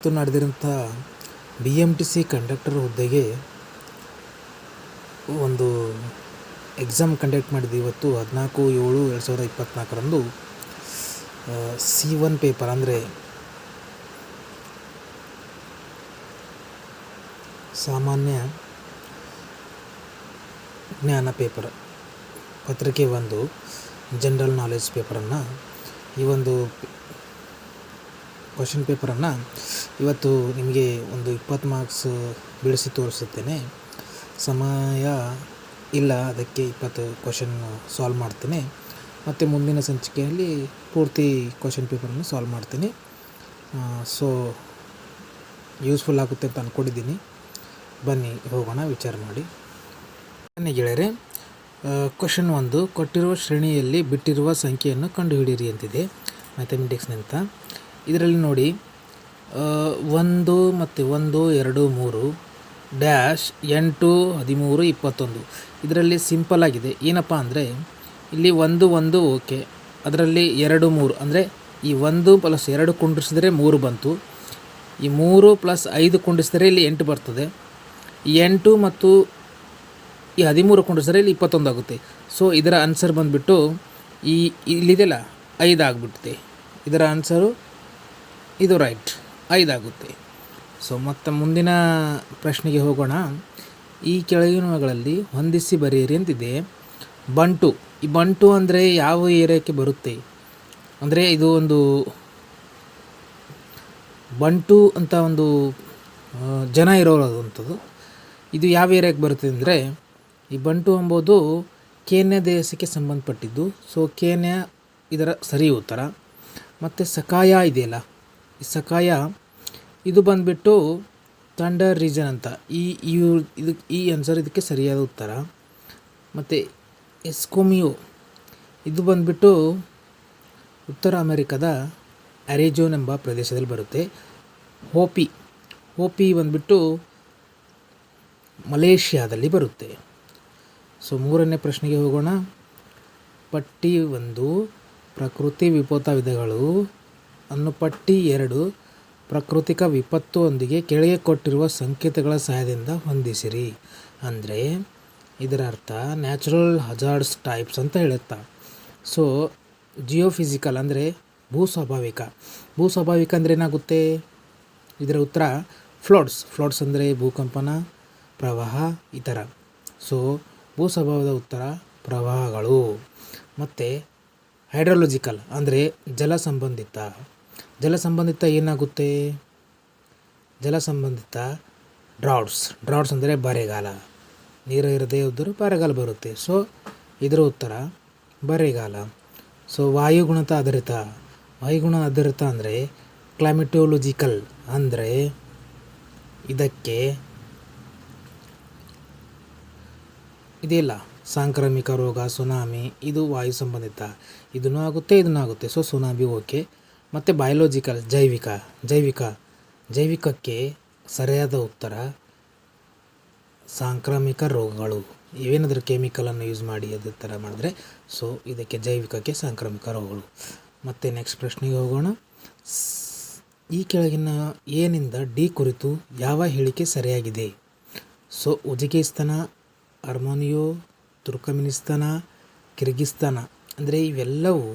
ಇವತ್ತು ನಡೆದಿರೋಂಥ B M T C conductor ಹುದ್ದೆಗೆ ಒಂದು ಎಕ್ಸಾಮ್ ಕಂಡಕ್ಟ್ ಮಾಡಿದ್ದು ಇವತ್ತು ಹದಿನಾಲ್ಕು ಏಳು ಎರಡು ಸಾವಿರದ ಇಪ್ಪತ್ತ್ನಾಲ್ಕರಂದು ಸಿ ಒನ್ ಪೇಪರ್ ಅಂದರೆ ಸಾಮಾನ್ಯ ಜ್ಞಾನ ಪೇಪರ್ ಪತ್ರಿಕೆ ಒಂದು ಜನರಲ್ ನಾಲೆಜ್ ಪೇಪರನ್ನು ಈ ಒಂದು ಕ್ವಶನ್ ಪೇಪರನ್ನು ಇವತ್ತು ನಿಮಗೆ ಒಂದು ಇಪ್ಪತ್ತು ಮಾರ್ಕ್ಸ್ ಬಿಡಿಸಿ ತೋರಿಸುತ್ತೇನೆ. ಸಮಯ ಇಲ್ಲ, ಅದಕ್ಕೆ ಇಪ್ಪತ್ತು ಕ್ವಶನ್ ಸಾಲ್ವ್ ಮಾಡ್ತೇನೆ. ಮತ್ತು ಮುಂದಿನ ಸಂಚಿಕೆಯಲ್ಲಿ ಪೂರ್ತಿ ಕ್ವಶನ್ ಪೇಪರನ್ನು ಸಾಲ್ವ್ ಮಾಡ್ತೀನಿ. ಸೊ ಯೂಸ್ಫುಲ್ ಆಗುತ್ತೆ ಅಂತ ಅಂದ್ಕೊಂಡಿದ್ದೀನಿ ಬನ್ನಿ, ಹೋಗೋಣ, ವಿಚಾರ ಮಾಡಿ. ಬನ್ನಿ ಗೆಳೆಯರೆ ಕ್ವಶನ್ ಒಂದು, ಕೊಟ್ಟಿರುವ ಶ್ರೇಣಿಯಲ್ಲಿ ಬಿಟ್ಟಿರುವ ಸಂಖ್ಯೆಯನ್ನು ಕಂಡುಹಿಡಿಯಿರಿ ಅಂತಿದೆ. ಮ್ಯಾಥಮೆಟಿಕ್ಸ್ನಂತ ಇದರಲ್ಲಿ ನೋಡಿ ಒಂದು ಮತ್ತು ಒಂದು, ಎರಡು, ಮೂರು, ಡ್ಯಾಶ್ ಎಂಟು, ಹದಿಮೂರು, ಇಪ್ಪತ್ತೊಂದು. ಇದರಲ್ಲಿ ಸಿಂಪಲ್ ಆಗಿದೆ. ಏನಪ್ಪ ಅಂದರೆ, ಇಲ್ಲಿ ಒಂದು ಒಂದು, ಓಕೆ. ಅದರಲ್ಲಿ ಎರಡು, ಮೂರು. ಅಂದರೆ, ಈ ಒಂದು ಪ್ಲಸ್ ಎರಡು ಕುಂಡಿಸಿದರೆ ಮೂರು ಬಂತು. ಈ ಮೂರು ಪ್ಲಸ್ ಐದು ಕುಂಡಿಸಿದರೆ ಇಲ್ಲಿ ಎಂಟು ಬರ್ತದೆ. ಈ ಎಂಟು ಮತ್ತು ಈ ಹದಿಮೂರು ಕುಂಡಿಸಿದ್ರೆ ಇಲ್ಲಿ ಇಪ್ಪತ್ತೊಂದು ಆಗುತ್ತೆ. ಸೊ ಇದರ ಆನ್ಸರ್ ಬಂದುಬಿಟ್ಟು, ಈ, ಇಲ್ಲಿದೆಯಲ್ಲ, ಐದು ಆಗಿಬಿಡುತ್ತೆ. ಇದರ ಆನ್ಸರು ಇದು ರೈಟ್ ಐದಾಗುತ್ತೆ. ಸೊ ಮತ್ತು ಮುಂದಿನ ಪ್ರಶ್ನೆಗೆ ಹೋಗೋಣ. ಈ ಕೆಳಗಿನವುಗಳಲ್ಲಿ ಹೊಂದಿಸಿ ಬರೆಯಿರಿ ಅಂತಿದೆ. ಬಂಟು. ಈ ಬಂಟು ಅಂದರೆ ಯಾವ ಏರಿಯಾಕ್ಕೆ ಬರುತ್ತೆ? ಅಂದರೆ ಇದು ಒಂದು ಬಂಟು ಅಂತ ಒಂದು ಜನ ಇರೋದಂಥದ್ದು ಇದು ಯಾವ ಏರಿಯಾಕ್ಕೆ ಬರುತ್ತೆ ಅಂದರೆ, ಈ ಬಂಟು ಎಂಬುದು ಕೇನ್ಯ ದೇಶಕ್ಕೆ ಸಂಬಂಧಪಟ್ಟಿದ್ದು. ಸೊ ಕೇನ್ಯ ಇದರ ಸರಿ ಉತ್ತರ. ಮತ್ತು ಸಕಾಯ ಇದೆಯಲ್ಲ ಸಕಾಯ ಇದು ಬಂದುಬಿಟ್ಟು ಥಂಡರ್ ರೀಜನ್ ಅಂತ. ಈ ಇದು, ಈ ಆನ್ಸರ್ ಇದಕ್ಕೆ ಸರಿಯಾದ ಉತ್ತರ. ಮತ್ತು ಎಸ್ಕೋಮಿಯೋ. ಇದು ಬಂದುಬಿಟ್ಟು ಉತ್ತರ ಅಮೆರಿಕದ ಅರೆಜೋನ್ ಎಂಬ ಪ್ರದೇಶದಲ್ಲಿ ಬರುತ್ತೆ. ಹೋಪಿ. ಹೋಪಿ ಬಂದುಬಿಟ್ಟು ಮಲೇಷ್ಯಾದಲ್ಲಿ ಬರುತ್ತೆ. ಸೊ, ಮೂರನೇ ಪ್ರಶ್ನೆಗೆ ಹೋಗೋಣ. ಪಟ್ಟಿ ಒಂದು, ಪ್ರಕೃತಿ ವಿಪೋತ ವಿಧಗಳು ಅನ್ನು ಪಟ್ಟಿ ಎರಡು ಪ್ರಾಕೃತಿಕ ವಿಪತ್ತುವೊಂದಿಗೆ ಕೆಳಗೆ ಕೊಟ್ಟಿರುವ ಸಂಕೇತಗಳ ಸಹಾಯದಿಂದ ಹೊಂದಿಸಿರಿ. ಅಂದರೆ ಇದರ ಅರ್ಥ ನ್ಯಾಚುರಲ್ ಹಜಾರ್ಡ್ಸ್ ಟೈಪ್ಸ್ ಅಂತ ಹೇಳುತ್ತಾ. ಸೊ ಜಿಯೋಫಿಸಿಕಲ್ ಅಂದರೆ ಭೂ ಸ್ವಾಭಾವಿಕ ಭೂ ಸ್ವಾಭಾವಿಕ ಅಂದರೆ ಏನಾಗುತ್ತೆ? ಇದರ ಉತ್ತರ ಫ್ಲೋಡ್ಸ್ ಫ್ಲೋಡ್ಸ್ ಅಂದರೆ ಭೂಕಂಪನ, ಪ್ರವಾಹ ಈ ಥರ ಸೊ ಭೂ ಸ್ವಭಾವದ ಉತ್ತರ ಪ್ರವಾಹಗಳು. ಮತ್ತು ಹೈಡ್ರಾಲಜಿಕಲ್ ಅಂದರೆ ಜಲ ಸಂಬಂಧಿತ. ಜಲ ಸಂಬಂಧಿತ ಏನಾಗುತ್ತೆ? ಜಲ ಸಂಬಂಧಿತ ಡ್ರಾಟ್ಸ್ ಡ್ರಾಟ್ಸ್ ಅಂದರೆ ಬರೆಗಾಲ. ನೀರು ಇರದೇ ಇದ್ದರೂ ಬರಗಾಲ ಬರುತ್ತೆ. ಸೊ ಇದರ ಉತ್ತರ ಬರೆಗಾಲ. ಸೊ ವಾಯುಗುಣತ ಆಧಾರಿತ. ವಾಯುಗುಣ ಆಧಾರಿತ ಅಂದರೆ ಕ್ಲೈಮೆಟೋಲಜಿಕಲ್ ಅಂದರೆ ಇದಕ್ಕೆ ಇದೆಲ್ಲ ಸಾಂಕ್ರಾಮಿಕ ರೋಗ, ಸುನಾಮಿ, ಇದು ವಾಯು ಸಂಬಂಧಿತ. ಇದನ್ನು ಆಗುತ್ತೆ ಇದನ್ನು ಆಗುತ್ತೆ. ಸೊ ಸುನಾಮಿ ಓಕೆ ಮತ್ತು ಬಯೋಲಾಜಿಕಲ್ ಜೈವಿಕ ಜೈವಿಕ, ಜೈವಿಕಕ್ಕೆ ಸರಿಯಾದ ಉತ್ತರ ಸಾಂಕ್ರಾಮಿಕ ರೋಗಗಳು. ಇವೇನಾದರೂ ಕೆಮಿಕಲನ್ನು ಯೂಸ್ ಮಾಡಿ ಅದೇ ಥರ ಮಾಡಿದ್ರೆ ಸೊ ಇದಕ್ಕೆ ಜೈವಿಕಕ್ಕೆ ಸಾಂಕ್ರಾಮಿಕ ರೋಗಗಳು. ಮತ್ತು ನೆಕ್ಸ್ಟ್ ಪ್ರಶ್ನೆಗೆ ಹೋಗೋಣ. ಈ ಕೆಳಗಿನ ಏನಿಂದ ಡಿ ಕುರಿತು ಯಾವ ಹೇಳಿಕೆ ಸರಿಯಾಗಿದೆ? ಸೊ ಉಜ್ಬೇಕಿಸ್ತಾನ ಅರ್ಮೋನಿಯೋ, ತುರ್ಕಮಿನಿಸ್ತಾನ, ಕಿರ್ಗಿಸ್ತಾನ, ಅಂದರೆ ಇವೆಲ್ಲವೂ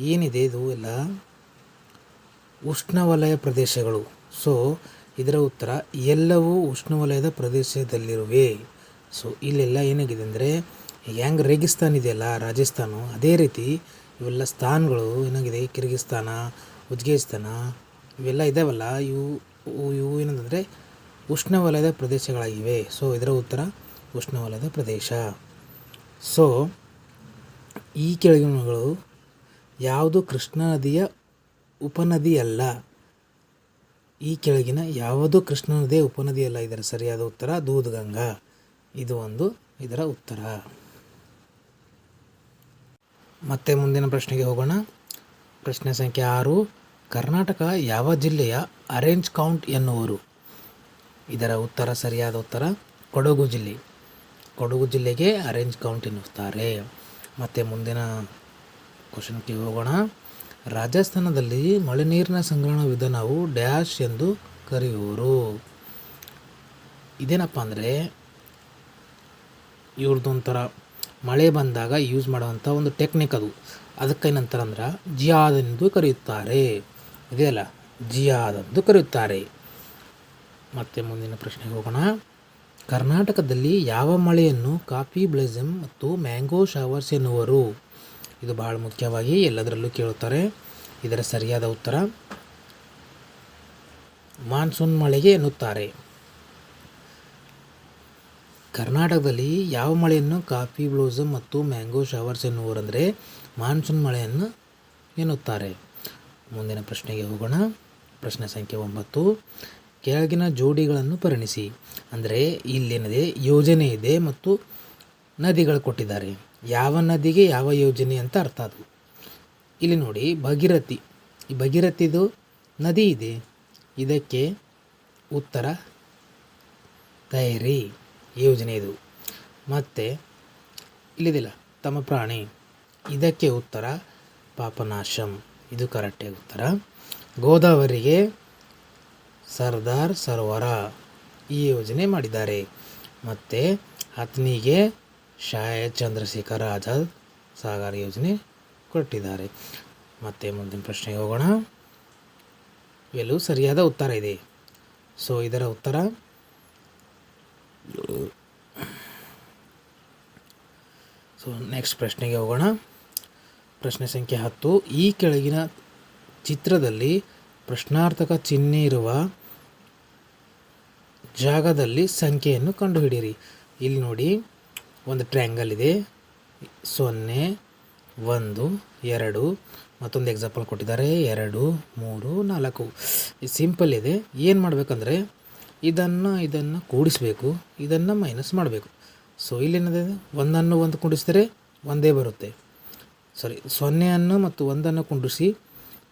ಏನಿದೆ ಇದು ಎಲ್ಲ? ಉಷ್ಣವಲಯ ಪ್ರದೇಶಗಳು. ಸೊ ಇದರ ಉತ್ತರ, ಎಲ್ಲವೂ ಉಷ್ಣವಲಯದ ಪ್ರದೇಶದಲ್ಲಿರುವೆ. ಸೊ ಇಲ್ಲೆಲ್ಲ ಏನಾಗಿದೆ ಅಂದರೆ ಹೆಂಗೆ ರೇಗಿಸ್ತಾನ್ ಇದೆಯಲ್ಲ, ರಾಜಸ್ಥಾನ, ಅದೇ ರೀತಿ ಇವೆಲ್ಲ ಸ್ಥಾನಗಳು ಏನಾಗಿದೆ, ಕಿರ್ಗಿಸ್ತಾನ ಉಜ್ಗೇಸ್ತಾನ ಇವೆಲ್ಲ ಇದಾವಲ್ಲ, ಇವು- ಇವು ಏನಂತಂದರೆ ಉಷ್ಣವಲಯದ ಪ್ರದೇಶಗಳಾಗಿವೆ. ಸೊ ಇದರ ಉತ್ತರ, ಉಷ್ಣವಲಯದ ಪ್ರದೇಶ. ಸೊ ಈ ಕೆಳಗಿನಗಳು ಯಾವುದು ಕೃಷ್ಣಾ ನದಿಯ ಉಪನದಿಯಲ್ಲ ಈ ಕೆಳಗಿನ ಯಾವುದು ಕೃಷ್ಣನದೇ ನದಿಯ ಉಪನದಿಯಲ್ಲ ಇದರ ಸರಿಯಾದ ಉತ್ತರ ದೂದ್ಗಂಗಾ. ಇದು ಒಂದು ಇದರ ಉತ್ತರ. ಮತ್ತೆ ಮುಂದಿನ ಪ್ರಶ್ನೆಗೆ ಹೋಗೋಣ. ಪ್ರಶ್ನೆ ಸಂಖ್ಯೆ ಆರು. ಕರ್ನಾಟಕ ಯಾವ ಜಿಲ್ಲೆಯ ಅರೇಂಜ್ ಕೌಂಟ್ ಎನ್ನುವರು? ಇದರ ಉತ್ತರ ಸರಿಯಾದ ಉತ್ತರ ಕೊಡಗು ಜಿಲ್ಲೆ. ಕೊಡಗು ಜಿಲ್ಲೆಗೆ ಅರೇಂಜ್ ಕೌಂಟ್ ಎನ್ನುತ್ತಾರೆ. ಮತ್ತು ಮುಂದಿನ ಕ್ವಶನ್ಗೆ ಹೋಗೋಣ. ರಾಜಸ್ಥಾನದಲ್ಲಿ ಮಳೆ ನೀರಿನ ಸಂಗ್ರಹಣಾ ವಿಧಾನವು ಡ್ಯಾಶ್ ಎಂದು ಕರೆಯುವರು. ಇದೇನಪ್ಪ ಅಂದರೆ ಇವ್ರದ್ದೊಂಥರ ಮಳೆ ಬಂದಾಗ ಯೂಸ್ ಮಾಡುವಂಥ ಒಂದು ಟೆಕ್ನಿಕ್ ಅದು. ಅದಕ್ಕೆ ಏನಂತಾರೆ ಅಂದ್ರೆ ಜಿಯಾದ್ ಎಂದು ಕರೆಯುತ್ತಾರೆ. ಇದೆಯಲ್ಲ ಜಿಯಾದ್ ಎಂದು ಕರೆಯುತ್ತಾರೆ. ಮತ್ತು ಮುಂದಿನ ಪ್ರಶ್ನೆಗೆ ಹೋಗೋಣ. ಕರ್ನಾಟಕದಲ್ಲಿ ಯಾವ ಮಳೆಯನ್ನು ಕಾಫಿ ಬ್ಲೆಸಮ್ ಮತ್ತು ಮ್ಯಾಂಗೋ ಶವರ್ಸ್ ಎನ್ನುವರು? ಇದು ಬಹಳ ಮುಖ್ಯವಾಗಿ ಎಲ್ಲದರಲ್ಲೂ ಕೇಳುತ್ತಾರೆ. ಇದರ ಸರಿಯಾದ ಉತ್ತರ, ಮಾನ್ಸೂನ್ ಮಳೆಗೆ ಎನ್ನುತ್ತಾರೆ. ಕರ್ನಾಟಕದಲ್ಲಿ ಯಾವ ಮಳೆಯನ್ನು ಕಾಫಿ ಬ್ಲೂಸಮ್ ಮತ್ತು ಮ್ಯಾಂಗೋ ಶವರ್ಸ್ ಎನ್ನುವರೆಂದರೆ ಮಾನ್ಸೂನ್ ಮಳೆಯನ್ನು ಎನ್ನುತ್ತಾರೆ. ಮುಂದಿನ ಪ್ರಶ್ನೆಗೆ ಹೋಗೋಣ. ಪ್ರಶ್ನೆ ಸಂಖ್ಯೆ ಒಂಬತ್ತು. ಕೆಳಗಿನ ಜೋಡಿಗಳನ್ನು ಪರಿಣಿಸಿ. ಅಂದರೆ ಇಲ್ಲೇನಿದೆ ಯೋಜನೆ ಇದೆ ಮತ್ತು ನದಿಗಳು ಕೊಟ್ಟಿದ್ದಾರೆ. ಯಾವ ನದಿಗೆ ಯಾವ ಯೋಜನೆ ಅಂತ ಅರ್ಥ ಅದು. ಇಲ್ಲಿ ನೋಡಿ, ಭಗೀರಥಿ. ಈ ಭಗೀರಥಿದು ನದಿ ಇದೆ. ಇದಕ್ಕೆ ಉತ್ತರ ತಯಾರಿ ಯೋಜನೆ ಇದು. ಮತ್ತು ಇಲ್ಲಿದಿಲ್ಲ, ತಮ್ಮ ಪ್ರಾಣಿ. ಇದಕ್ಕೆ ಉತ್ತರ ಪಾಪನಾಶಂ. ಇದು ಕರೆಕ್ಟೇ ಉತ್ತರ. ಗೋದಾವರಿಗೆ ಸರ್ದಾರ್ ಸರೋವರ ಈ ಯೋಜನೆ ಮಾಡಿದ್ದಾರೆ. ಮತ್ತು ಹತ್ನಿಗೆ ಶಾಯದ್ ಚಂದ್ರಶೇಖರ್ ಆಜಾದ್ ಸಾಗರ್ ಯೋಜನೆ ಕೊಟ್ಟಿದ್ದಾರೆ. ಮತ್ತೆ ಮುಂದಿನ ಪ್ರಶ್ನೆಗೆ ಹೋಗೋಣ. ಎಲ್ಲೂ ಸರಿಯಾದ ಉತ್ತರ ಇದೆ. ಸೊ ಇದರ ಉತ್ತರ. ಸೊ ನೆಕ್ಸ್ಟ್ ಪ್ರಶ್ನೆಗೆ ಹೋಗೋಣ. ಪ್ರಶ್ನೆ ಸಂಖ್ಯೆ ಹತ್ತು. ಈ ಕೆಳಗಿನ ಚಿತ್ರದಲ್ಲಿ ಪ್ರಶ್ನಾರ್ಥಕ ಚಿಹ್ನೆ ಇರುವ ಜಾಗದಲ್ಲಿ ಸಂಖ್ಯೆಯನ್ನು ಕಂಡುಹಿಡಿಯಿರಿ. ಇಲ್ಲಿ ನೋಡಿ. ಒಂದು ಟ್ರ್ಯಾಂಗಲ್ ಇದೆ. ಸೊನ್ನೆ, ಒಂದು, ಎರಡು, ಮತ್ತೊಂದು ಎಕ್ಸಾಂಪಲ್ ಕೊಟ್ಟಿದ್ದಾರೆ. ಎರಡು, ಮೂರು, ನಾಲ್ಕು. ಇದು ಸಿಂಪಲ್ ಇದೆ. ಏನು ಮಾಡಬೇಕಂದ್ರೆ, ಇದನ್ನು ಇದನ್ನು ಕೂಡಿಸಬೇಕು. ಇದನ್ನು ಮೈನಸ್ ಮಾಡಬೇಕು. ಸೊ ಇಲ್ಲೇನಿದೆ? ಒಂದನ್ನು ಒಂದು ಕುಂಡಿಸಿದರೆ ಒಂದೇ ಬರುತ್ತೆ. ಸಾರಿ ಸೊನ್ನೆಯನ್ನು ಮತ್ತು ಒಂದನ್ನು ಕುಂಡಿಸಿ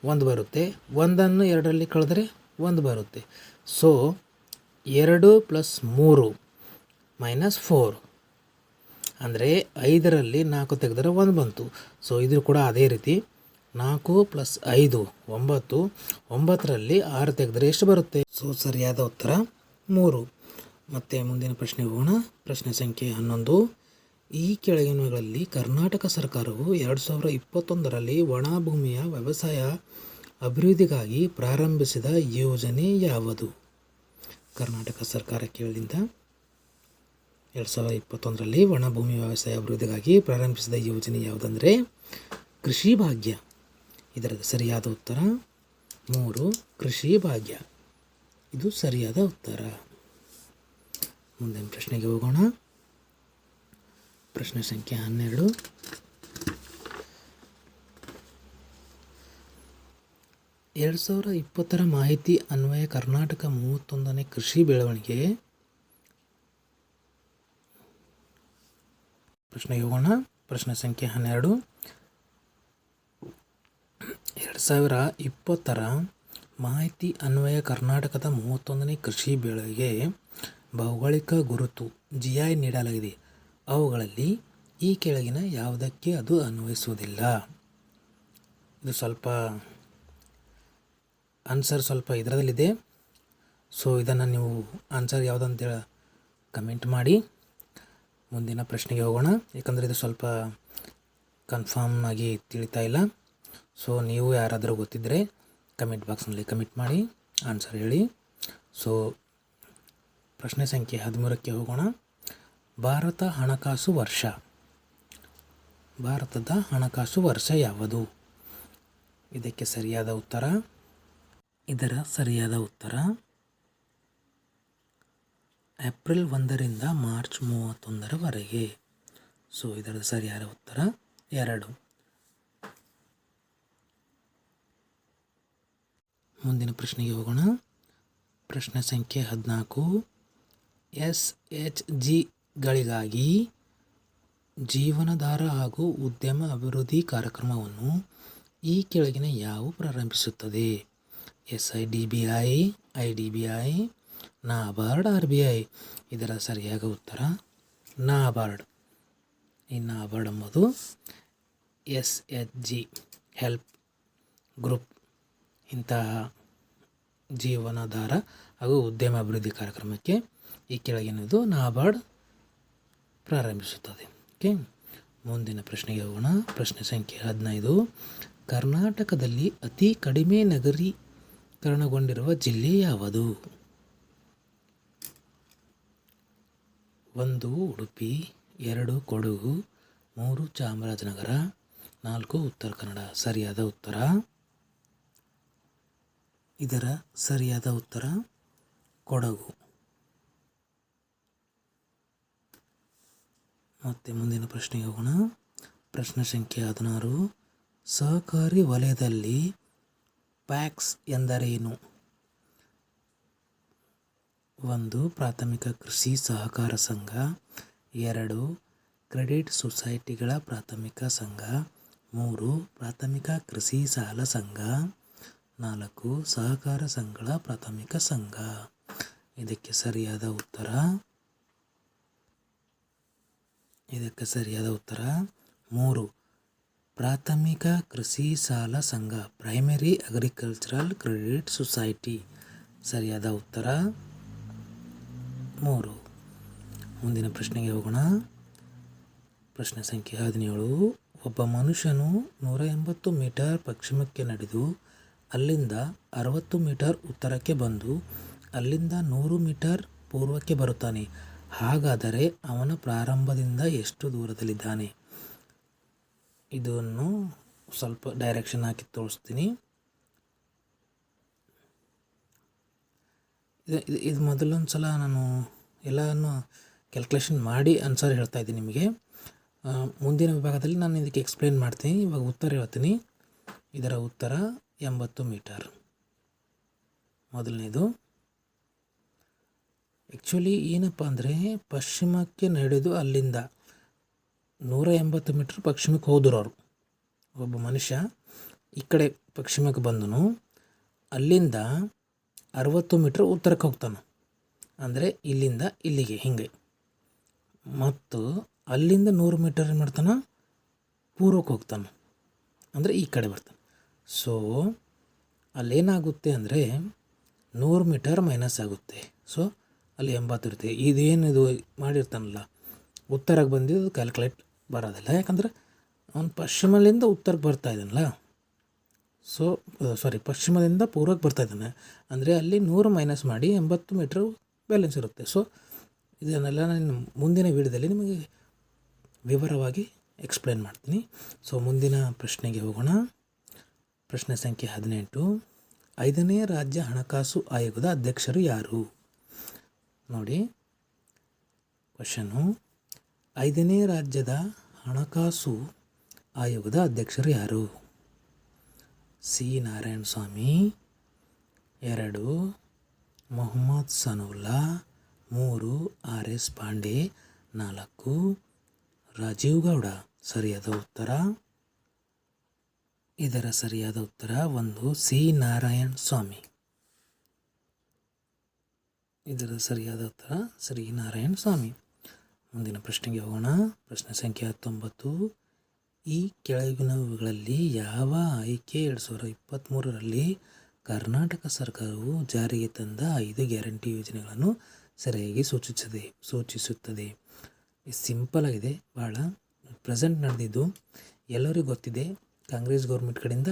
ಒಂದು ಬರುತ್ತೆ. ಒಂದನ್ನು ಎರಡರಲ್ಲಿ ಕಳೆದರೆ ಒಂದು ಬರುತ್ತೆ. ಸೊ ಎರಡು ಪ್ಲಸ್ ಮೂರು ಮೈನಸ್ ಫೋರ್ ಅಂದರೆ ಐದರಲ್ಲಿ ನಾಲ್ಕು ತೆಗೆದರೆ ಒಂದು ಬಂತು. ಸೊ ಇದು ಕೂಡ ಅದೇ ರೀತಿ. ನಾಲ್ಕು ಪ್ಲಸ್ ಐದು, ಒಂಬತ್ತು. ಒಂಬತ್ತರಲ್ಲಿ ಆರು ತೆಗೆದರೆ ಎಷ್ಟು ಬರುತ್ತೆ? ಸೊ ಸರಿಯಾದ ಉತ್ತರ ಮೂರು. ಮತ್ತು ಮುಂದಿನ ಪ್ರಶ್ನೆ ಹೋಗೋಣ. ಪ್ರಶ್ನೆ ಸಂಖ್ಯೆ ಹನ್ನೊಂದು. ಈ ಕೆಳಗಿನಗಳಲ್ಲಿ ಕರ್ನಾಟಕ ಸರ್ಕಾರವು ಎರಡು ಸಾವಿರ ಇಪ್ಪತ್ತೊಂದರಲ್ಲಿ ಒಣ ಭೂಮಿಯ ವ್ಯವಸಾಯ ಅಭಿವೃದ್ಧಿಗಾಗಿ ಪ್ರಾರಂಭಿಸಿದ ಯೋಜನೆ ಯಾವುದು? ಕರ್ನಾಟಕ ಸರ್ಕಾರ ಕೇಳಿದ ಎರಡು ಸಾವಿರದ ಇಪ್ಪತ್ತೊಂದರಲ್ಲಿ ಒಣಭೂಮಿ ವ್ಯವಸಾಯ ಅಭಿವೃದ್ಧಿಗಾಗಿ ಪ್ರಾರಂಭಿಸಿದ ಯೋಜನೆ ಯಾವುದಂದರೆ ಕೃಷಿ ಭಾಗ್ಯ. ಇದರ ಸರಿಯಾದ ಉತ್ತರ ಮೂರು, ಕೃಷಿ ಭಾಗ್ಯ. ಇದು ಸರಿಯಾದ ಉತ್ತರ. ಮುಂದಿನ ಪ್ರಶ್ನೆಗೆ ಹೋಗೋಣ. ಪ್ರಶ್ನೆ ಸಂಖ್ಯೆ ಹನ್ನೆರಡು. ಎರಡು ಸಾವಿರದ ಇಪ್ಪತ್ತರ ಮಾಹಿತಿ ಅನ್ವಯ ಕರ್ನಾಟಕ ಮೂವತ್ತೊಂದನೇ ಕೃಷಿ ಬೆಳವಣಿಗೆ ಪ್ರಶ್ನೆಗೆ ಹೋಗೋಣ ಪ್ರಶ್ನೆ ಸಂಖ್ಯೆ ಹನ್ನೆರಡು. ಎರಡು ಸಾವಿರ ಇಪ್ಪತ್ತರ ಮಾಹಿತಿ ಅನ್ವಯ ಕರ್ನಾಟಕದ ಮೂವತ್ತೊಂದನೇ ಕೃಷಿ ಬೆಳೆಗೆ ಭೌಗೋಳಿಕ ಗುರುತು ಜಿ ಐ ನೀಡಲಾಗಿದೆ. ಅವುಗಳಲ್ಲಿ ಈ ಕೆಳಗಿನ ಯಾವುದಕ್ಕೆ ಅದು ಅನ್ವಯಿಸುವುದಿಲ್ಲ? ಇದು ಸ್ವಲ್ಪ ಆನ್ಸರ್ ಸ್ವಲ್ಪ ಇದರದಲ್ಲಿದೆ. ಸೊ ಇದನ್ನು ನೀವು ಆನ್ಸರ್ ಯಾವುದಂತೇಳಿ ಕಮೆಂಟ್ ಮಾಡಿ. ಮುಂದಿನ ಪ್ರಶ್ನೆಗೆ ಹೋಗೋಣ. ಯಾಕಂದರೆ ಇದು ಸ್ವಲ್ಪ ಕನ್ಫರ್ಮ್ ಆಗಿ ತಿಳಿತಾ ಇಲ್ಲ. ಸೊ ನೀವು ಯಾರಾದರೂ ಗೊತ್ತಿದ್ದರೆ ಕಮೆಂಟ್ ಬಾಕ್ಸ್ನಲ್ಲಿ ಕಮೆಂಟ್ ಮಾಡಿ ಆನ್ಸರ್ ಹೇಳಿ. ಸೊ ಪ್ರಶ್ನೆ ಸಂಖ್ಯೆ ಹದಿಮೂರಕ್ಕೆ ಹೋಗೋಣ. ಭಾರತ ಹಣಕಾಸು ವರ್ಷ. ಭಾರತದ ಹಣಕಾಸು ವರ್ಷ ಯಾವುದು? ಇದಕ್ಕೆ ಸರಿಯಾದ ಉತ್ತರ. ಇದರ ಸರಿಯಾದ ಉತ್ತರ ಏಪ್ರಿಲ್ ಒಂದರಿಂದ ಮಾರ್ಚ್ ಮೂವತ್ತೊಂದರವರೆಗೆ. ಸೊ ಇದರ ಸರಿಯಾದ ಉತ್ತರ? ಎರಡು. ಮುಂದಿನ ಪ್ರಶ್ನೆಗೆ ಹೋಗೋಣ. ಪ್ರಶ್ನೆ ಸಂಖ್ಯೆ ಹದಿನಾಲ್ಕು. ಎಸ್ ಎಚ್ ಜಿಗಳಿಗಾಗಿ ಜೀವನಾಧಾರ ಹಾಗೂ ಉದ್ಯಮ ಅಭಿವೃದ್ಧಿ ಕಾರ್ಯಕ್ರಮವನ್ನು ಈ ಕೆಳಗಿನ ಯಾವ ಪ್ರಾರಂಭಿಸುತ್ತದೆ? S I D B I I D B I NABARD R B I. ಇದರ ಸರಿಯಾದ ಉತ್ತರ ನಾಬಾರ್ಡ್ ಈ ನಾಬಾರ್ಡ್ ಎಂಬುದು S H G help group. ಇಂತಹ ಜೀವನಾಧಾರ ಹಾಗೂ ಉದ್ಯಮ ಅಭಿವೃದ್ಧಿ ಕಾರ್ಯಕ್ರಮಕ್ಕೆ ಈ ಕೆಳಗಿನದು ನಾಬಾರ್ಡ್ ಪ್ರಾರಂಭಿಸುತ್ತದೆ. ಓಕೆ? ಮುಂದಿನ ಪ್ರಶ್ನೆಗೆ ಹೋಗೋಣ. ಪ್ರಶ್ನೆ ಸಂಖ್ಯೆ ಹದಿನೈದು. ಕರ್ನಾಟಕದಲ್ಲಿ ಅತಿ ಕಡಿಮೆ ನಗರೀಕರಣಗೊಂಡಿರುವ ಜಿಲ್ಲೆ ಯಾವುದು? ಒಂದು ಉಡುಪಿ, ಎರಡು ಕೊಡಗು, ಮೂರು ಚಾಮರಾಜನಗರ, ನಾಲ್ಕು ಉತ್ತರ ಕನ್ನಡ. ಸರಿಯಾದ ಉತ್ತರ? ಇದರ ಸರಿಯಾದ ಉತ್ತರ ಕೊಡಗು. ಮತ್ತೆ ಮುಂದಿನ ಪ್ರಶ್ನೆಗೆ ಹೋಗೋಣ. ಪ್ರಶ್ನೆ ಸಂಖ್ಯೆ ಹದಿನಾರು. ಸಹಕಾರಿ ವಲಯದಲ್ಲಿ ಪ್ಯಾಕ್ಸ್ ಎಂದರೇನು? ಒಂದು ಪ್ರಾಥಮಿಕ ಕೃಷಿ ಸಹಕಾರ ಸಂಘ, ಎರಡು ಕ್ರೆಡಿಟ್ ಸೊಸೈಟಿಗಳ ಪ್ರಾಥಮಿಕ ಸಂಘ, ಮೂರು ಪ್ರಾಥಮಿಕ ಕೃಷಿ ಸಾಲ ಸಂಘ, ನಾಲ್ಕು ಸಹಕಾರ ಸಂಘಗಳ ಪ್ರಾಥಮಿಕ ಸಂಘ. ಇದಕ್ಕೆ ಸರಿಯಾದ ಉತ್ತರ? ಇದಕ್ಕೆ ಸರಿಯಾದ ಉತ್ತರ? ಮೂರು ಪ್ರಾಥಮಿಕ ಕೃಷಿ ಸಾಲ ಸಂಘ ಪ್ರೈಮರಿ ಅಗ್ರಿಕಲ್ಚರಲ್ ಕ್ರೆಡಿಟ್ ಸೊಸೈಟಿ ಸರಿಯಾದ ಉತ್ತರ? ಮೂರು. ಮುಂದಿನ ಪ್ರಶ್ನೆಗೆ ಹೋಗೋಣ. ಪ್ರಶ್ನೆ ಸಂಖ್ಯೆ ಹದಿನೇಳು. ಒಬ್ಬ ಮನುಷ್ಯನು ನೂರ ಎಂಬತ್ತು ಮೀಟರ್ ಪಶ್ಚಿಮಕ್ಕೆ ನಡೆದು, ಅಲ್ಲಿಂದ ಅರವತ್ತು ಮೀಟರ್ ಉತ್ತರಕ್ಕೆ ಬಂದು, ಅಲ್ಲಿಂದ ನೂರು ಮೀಟರ್ ಪೂರ್ವಕ್ಕೆ ಬರುತ್ತಾನೆ. ಹಾಗಾದರೆ ಅವನ ಪ್ರಾರಂಭದಿಂದ ಎಷ್ಟು ದೂರದಲ್ಲಿದ್ದಾನೆ? ಇದನ್ನು ಸ್ವಲ್ಪ ಡೈರೆಕ್ಷನ್ ಹಾಕಿ ತೋರಿಸ್ತೀನಿ. ಇದು ಇದು ಮೊದಲೊಂದು ಸಲ ನಾನು ಎಲ್ಲನೂ ಕ್ಯಾಲ್ಕುಲೇಷನ್ ಮಾಡಿ ಆನ್ಸರ್ ಹೇಳ್ತಾ ಇದ್ದೀನಿ ನಿಮಗೆ. ಮುಂದಿನ ವಿಭಾಗದಲ್ಲಿ ನಾನು ಇದಕ್ಕೆ ಎಕ್ಸ್ಪ್ಲೇನ್ ಮಾಡ್ತೀನಿ. ಇವಾಗ ಉತ್ತರ ಹೇಳ್ತೀನಿ. ಇದರ ಉತ್ತರ ಎಂಬತ್ತು ಮೀಟರ್. ಮೊದಲನೇದು ಆ್ಯಕ್ಚುಲಿ ಏನಪ್ಪ ಅಂದರೆ ಪಶ್ಚಿಮಕ್ಕೆ ನಡೆದು ಅಲ್ಲಿಂದ ನೂರ ಎಂಬತ್ತು ಮೀಟ್ರ್ ಪಶ್ಚಿಮಕ್ಕೆ ಹೋದರು ಅವರು ಒಬ್ಬ ಮನುಷ್ಯ ಈ ಕಡೆ ಪಶ್ಚಿಮಕ್ಕೆ ಬಂದನು. ಅಲ್ಲಿಂದ ಅರವತ್ತು ಮೀಟ್ರ್ ಉತ್ತರಕ್ಕೆ ಹೋಗ್ತಾನೆ. ಅಂದರೆ ಇಲ್ಲಿಂದ ಇಲ್ಲಿಗೆ, ಹಿಂಗೆ. ಮತ್ತು ಅಲ್ಲಿಂದ ನೂರು ಮೀಟರ್ ಏನು ಮಾಡ್ತಾನೆ? ಪೂರ್ವಕ್ಕೆ ಹೋಗ್ತಾನೆ. ಅಂದರೆ ಈ ಕಡೆ ಬರ್ತಾನೆ. ಸೊ ಅಲ್ಲೇನಾಗುತ್ತೆ ಅಂದರೆ ನೂರು ಮೀಟರ್ ಮೈನಸ್ ಆಗುತ್ತೆ. ಸೊ ಅಲ್ಲಿ ಎಂಬತ್ತು ಇರುತ್ತೆ. ಇದು ಮಾಡಿರ್ತಾನಲ್ಲ, ಉತ್ತರಕ್ಕೆ ಬಂದಿದ್ದು ಕ್ಯಾಲ್ಕುಲೇಟ್ ಬರೋದಿಲ್ಲ. ಯಾಕಂದ್ರೆ ಅವ್ನು ಪಶ್ಚಿಮದಿಂದ ಉತ್ತರಕ್ಕೆ ಬರ್ತಾ ಇದ್ದಾನಲ್ಲ. ಸೊ ಸಾರಿ ಪಶ್ಚಿಮದಿಂದ ಪೂರ್ವಕ್ಕೆ ಬರ್ತಾ ಇದ್ದಾನೆ. ಅಂದರೆ ಅಲ್ಲಿ ನೂರು ಮೈನಸ್ ಮಾಡಿ ಎಂಬತ್ತು ಮೀಟ್ರ್ ಬ್ಯಾಲೆನ್ಸ್ ಇರುತ್ತೆ. ಸೊ ಇದನ್ನೆಲ್ಲ ನಾನು ಮುಂದಿನ ವೀಡಿಯೋದಲ್ಲಿ ನಿಮಗೆ ವಿವರವಾಗಿ ಎಕ್ಸ್ಪ್ಲೇನ್ ಮಾಡ್ತೀನಿ. ಸೊ ಮುಂದಿನ ಪ್ರಶ್ನೆಗೆ ಹೋಗೋಣ. ಪ್ರಶ್ನೆ ಸಂಖ್ಯೆ ಹದಿನೆಂಟು. ಐದನೇ ರಾಜ್ಯ ಹಣಕಾಸು ಆಯೋಗದ ಅಧ್ಯಕ್ಷರು ಯಾರು? ನೋಡಿ ಕ್ವಶನು ಐದನೇ ರಾಜ್ಯದ ಹಣಕಾಸು ಆಯೋಗದ ಅಧ್ಯಕ್ಷರು ಯಾರು? ಸಿ ನಾರಾಯಣ ಸ್ವಾಮಿ, ಎರಡು, ಮೊಹಮ್ಮದ್ ಸನುಲ್ಲಾ ಮೂರು ಆರ್ ಎಸ್ ಪಾಂಡೆ, ನಾಲ್ಕು, ರಾಜೀವ್ ಗೌಡ. ಸರಿಯಾದ ಉತ್ತರ? ಇದರ ಸರಿಯಾದ ಉತ್ತರ ಒಂದು ಸಿ ನಾರಾಯಣ್ ಸ್ವಾಮಿ. ಇದರ ಸರಿಯಾದ ಉತ್ತರ ಶ್ರೀ ನಾರಾಯಣ ಸ್ವಾಮಿ. ಮುಂದಿನ ಪ್ರಶ್ನೆಗೆ ಹೋಗೋಣ. ಪ್ರಶ್ನೆ ಸಂಖ್ಯೆ ಹತ್ತೊಂಬತ್ತು. ಈ ಕೆಳಗಿನವುಗಳಲ್ಲಿ ಯಾವ ಆಯ್ಕೆ ಎರಡು ಸಾವಿರದ ಇಪ್ಪತ್ತ್ಮೂರರಲ್ಲಿ ಕರ್ನಾಟಕ ಸರ್ಕಾರವು ಜಾರಿಗೆ ತಂದ ಐದು ಗ್ಯಾರಂಟಿ ಯೋಜನೆಗಳನ್ನು ಸರಿಯಾಗಿ ಸೂಚಿಸುತ್ತದೆ ಸೂಚಿಸುತ್ತದೆ. ಸಿಂಪಲ್ ಆಗಿದೆ ಭಾಳ ಪ್ರೆಸೆಂಟ್ ನಡೆದಿದ್ದು, ಎಲ್ಲರಿಗೂ ಗೊತ್ತಿದೆ, ಕಾಂಗ್ರೆಸ್ ಗೌರ್ಮೆಂಟ್ ಕಡೆಯಿಂದ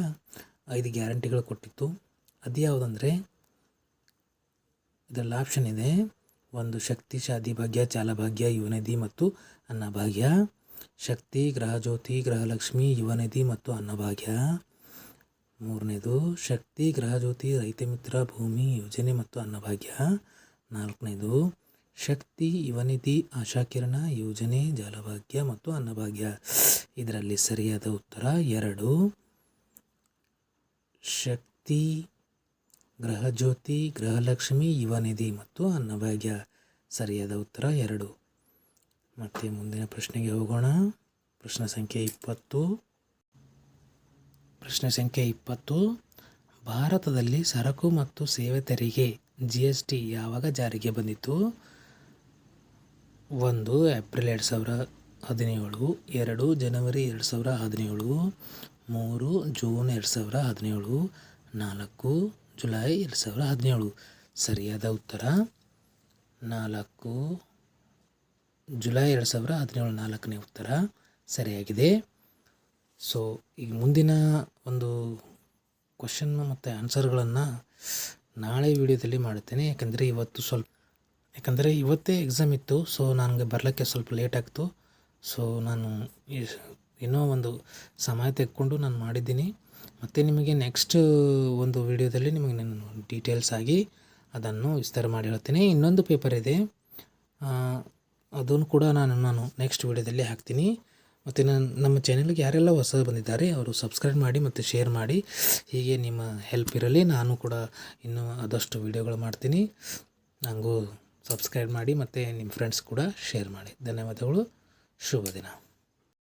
ಐದು ಗ್ಯಾರಂಟಿಗಳು ಕೊಟ್ಟಿತ್ತು. ಅದು ಯಾವುದಂದರೆ, ಇದರಲ್ಲಿ ಆಪ್ಷನ್ ಇದೆ, ಒಂದು ಶಕ್ತಿ, ಶಾದಿ ಭಾಗ್ಯ, ಚಾಲಭಾಗ್ಯ ಯುವನಿಧಿ ಮತ್ತು ಅನ್ನಭಾಗ್ಯ ಶಕ್ತಿ ಗ್ರಹಜ್ಯೋತಿ ಗೃಹಲಕ್ಷ್ಮಿ ಯುವನಿಧಿ ಮತ್ತು ಅನ್ನಭಾಗ್ಯ. ಮೂರನೇದು, ಶಕ್ತಿ ಗೃಹಜ್ಯೋತಿ ರೈತ ಮಿತ್ರ, ಭೂಮಿ, ಯೋಜನೆ ಮತ್ತು ಅನ್ನಭಾಗ್ಯ. ನಾಲ್ಕನೇದು, ಶಕ್ತಿ, ಯುವನಿಧಿ, ಆಶಾಕಿರಣ, ಯೋಜನೆ, ಜಲಭಾಗ್ಯ ಮತ್ತು ಅನ್ನಭಾಗ್ಯ. ಇದರಲ್ಲಿ ಸರಿಯಾದ ಉತ್ತರ ಎರಡು. ಶಕ್ತಿ ಗೃಹಜ್ಯೋತಿ ಗೃಹಲಕ್ಷ್ಮಿ ಯುವನಿಧಿ ಮತ್ತು ಅನ್ನಭಾಗ್ಯ. ಸರಿಯಾದ ಉತ್ತರ ಎರಡು. ಮತ್ತು ಮುಂದಿನ ಪ್ರಶ್ನೆಗೆ ಹೋಗೋಣ. ಪ್ರಶ್ನೆ ಸಂಖ್ಯೆ ಇಪ್ಪತ್ತು. ಪ್ರಶ್ನೆ ಸಂಖ್ಯೆ ಇಪ್ಪತ್ತು. ಭಾರತದಲ್ಲಿ ಸರಕು ಮತ್ತು ಸೇವೆ ತೆರಿಗೆ ಜಿ ಎಸ್ ಟಿ ಯಾವಾಗ ಜಾರಿಗೆ ಬಂದಿತ್ತು? ಒಂದು ಏಪ್ರಿಲ್ ಎರಡು ಸಾವಿರ ಹದಿನೇಳು, ಎರಡು ಜನವರಿ ಎರಡು ಸಾವಿರ ಹದಿನೇಳು, ಮೂರು ಜೂನ್ ಎರಡು ಸಾವಿರ ಹದಿನೇಳು, ನಾಲ್ಕು ಜುಲೈ ಎರಡು ಸಾವಿರ ಹದಿನೇಳು. ಸರಿಯಾದ ಉತ್ತರ ನಾಲ್ಕು ಜುಲೈ ಎರಡು ಸಾವಿರ ಹದಿನೇಳು ನಾಲ್ಕನೇ ಉತ್ತರ ಸರಿಯಾಗಿದೆ. ಸೊ ಈಗ ಮುಂದಿನ ಒಂದು ಕ್ವಶನ್ ಮತ್ತು ಆನ್ಸರ್ಗಳನ್ನು ನಾಳೆ ವಿಡಿಯೋದಲ್ಲಿ ಮಾಡುತ್ತೇನೆ. ಯಾಕಂದರೆ ಇವತ್ತು ಸ್ವಲ್ಪ, ಯಾಕಂದರೆ ಇವತ್ತೇ ಎಕ್ಸಾಮ್ ಇತ್ತು ಸೊ ನನಗೆ ಬರಲಿಕ್ಕೆ ಸ್ವಲ್ಪ ಲೇಟ್ ಆಗ್ತು. ಸೊ ನಾನು ಇನ್ನೂ ಒಂದು ಸಮಯ ತೆಗೆದುಕೊಂಡು ನಾನು ಮಾಡಿದ್ದೀನಿ. ಮತ್ತು ನಿಮಗೆ ನೆಕ್ಸ್ಟ್ ಒಂದು ವಿಡಿಯೋದಲ್ಲಿ ನಿಮಗೆ ನಾನು ಡೀಟೇಲ್ಸ್ ಆಗಿ ಅದನ್ನು ವಿಸ್ತಾರ ಮಾಡಿ ಹೇಳ್ತೀನಿ. ಇನ್ನೊಂದು ಪೇಪರ್ ಇದೆ. ಅದನ್ನು ಕೂಡ ನಾನು ನಾನು ನೆಕ್ಸ್ಟ್ ವಿಡಿಯೋದಲ್ಲಿ ಹಾಕ್ತೀನಿ. ಮತ್ತು ನಾನು ನಮ್ಮ ಚಾನಲ್ಗೆ ಯಾರೆಲ್ಲ ಹೊಸ ಬಂದಿದ್ದಾರೆ, ಅವರು ಸಬ್ಸ್ಕ್ರೈಬ್ ಮಾಡಿ ಮತ್ತು ಶೇರ್ ಮಾಡಿ. ಹೀಗೆ ನಿಮ್ಮ ಹೆಲ್ಪ್ ಇರಲಿ, ನಾನು ಕೂಡ ಇನ್ನೂ ಆದಷ್ಟು ವೀಡಿಯೋಗಳು ಮಾಡ್ತೀನಿ. ನನಗೂ ಸಬ್ಸ್ಕ್ರೈಬ್ ಮಾಡಿ ಮತ್ತು ನಿಮ್ಮ ಫ್ರೆಂಡ್ಸ್ ಕೂಡ ಶೇರ್ ಮಾಡಿ. ಧನ್ಯವಾದಗಳು. ಶುಭ ದಿನ.